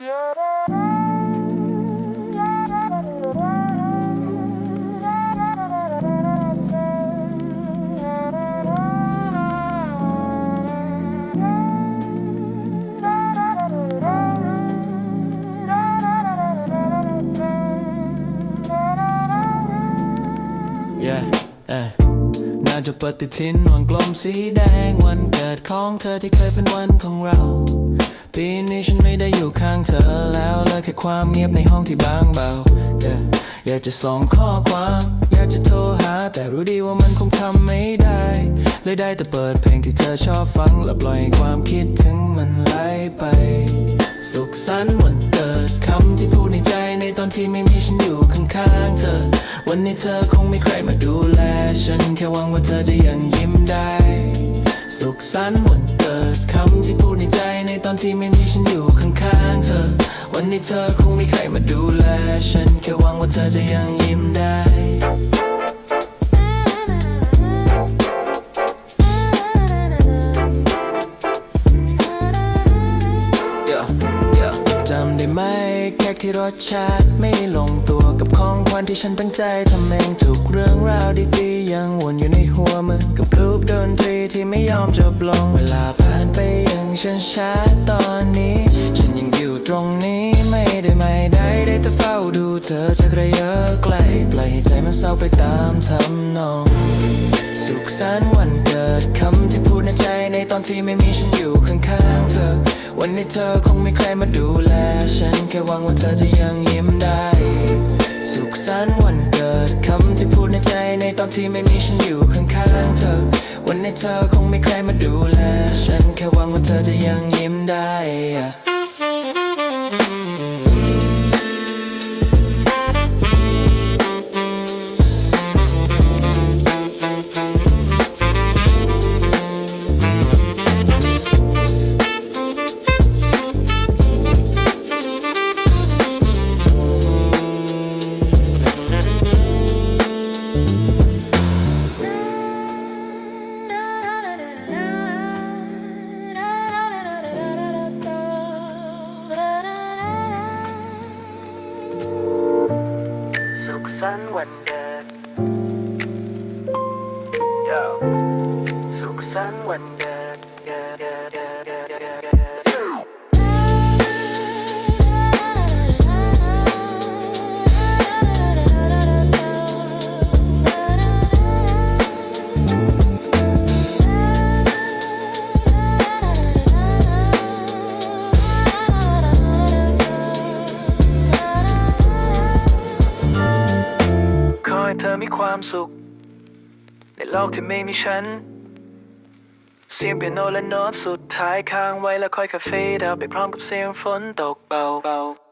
yeah, yeah. น่าจะปฏิทินวันกลมสีแดงวันเกิดของเธอที่เคยเป็นวันของเรา ปีนี้ฉันไม่ได้อยู่ข้างเธอแล้วเลยแค่ความเงียบในห้องที่บางเบา yeah. อยากจะส่งข้อความ อยากจะโทรหา แต่รู้ดีว่ามันคงทำไม่ได้ เลยได้แต่เปิดเพลงที่เธอชอบฟังและปล่อยความคิดถึงมันไหลไป สุขสันต์วันเกิดคำที่พูดในใจในตอนที่ไม่มีฉันอยู่ข้างๆเธอ วันนี้เธอคงไม่ใครมาดูแล ฉันแค่หวังว่าเธอจะยังยิ้มได้ สุขสันต์วัน อนที่ไม่มีฉันอยู่ข้างๆเธอ วันนี้เธอคงไม่ใครมาดูแล ฉันแค่หวังว่าเธอจะยังยิ้มได้จำได้ไหมแค่ที่รสชาติไม่ลงตัวกับของขวัญที่ฉันตั้งใจทำเองทุกเรื่องราวดีๆยังวนอยู่ในหัวมือกับรูปดนตรีที่ไม่ยอมจบลงเวลา ผ่านช้าตอนนี้ ฉันยังอยู่ตรงนี้ไม่ได้ไม่ได้ได้แต่เฝ้าดูเธอจากระยะไกลปล่อยให้ใจมันเศร้าไปตามทำนองสุขสันต์วันเกิดคำที่พูดในใจในตอนที่ไม่มีฉันอยู่ข้างๆเธอ วันนี้เธอคงไม่ใครมาดูแล ฉันแค่หวังว่าเธอจะยังยิ้มได้ สุขสันต์วันเกิดคำที่พูดในใจในตอนที่ไม่มีฉัน เธอคงไม่ใครมาดูแล ฉันแค่หวังว่าเธอจะยังยิ้มได้ สุขสันต์วันเกิด Yo สุขสันต์วันเกิด ให้เธอมีความสุข ในโลกที่ไม่มีฉัน เสียงเปียโนและโน้ตสุดท้ายค้างไว้แล้วค่อยคาเฟ่ดาวไปพร้อมกับเสียงฝนตกเบาๆ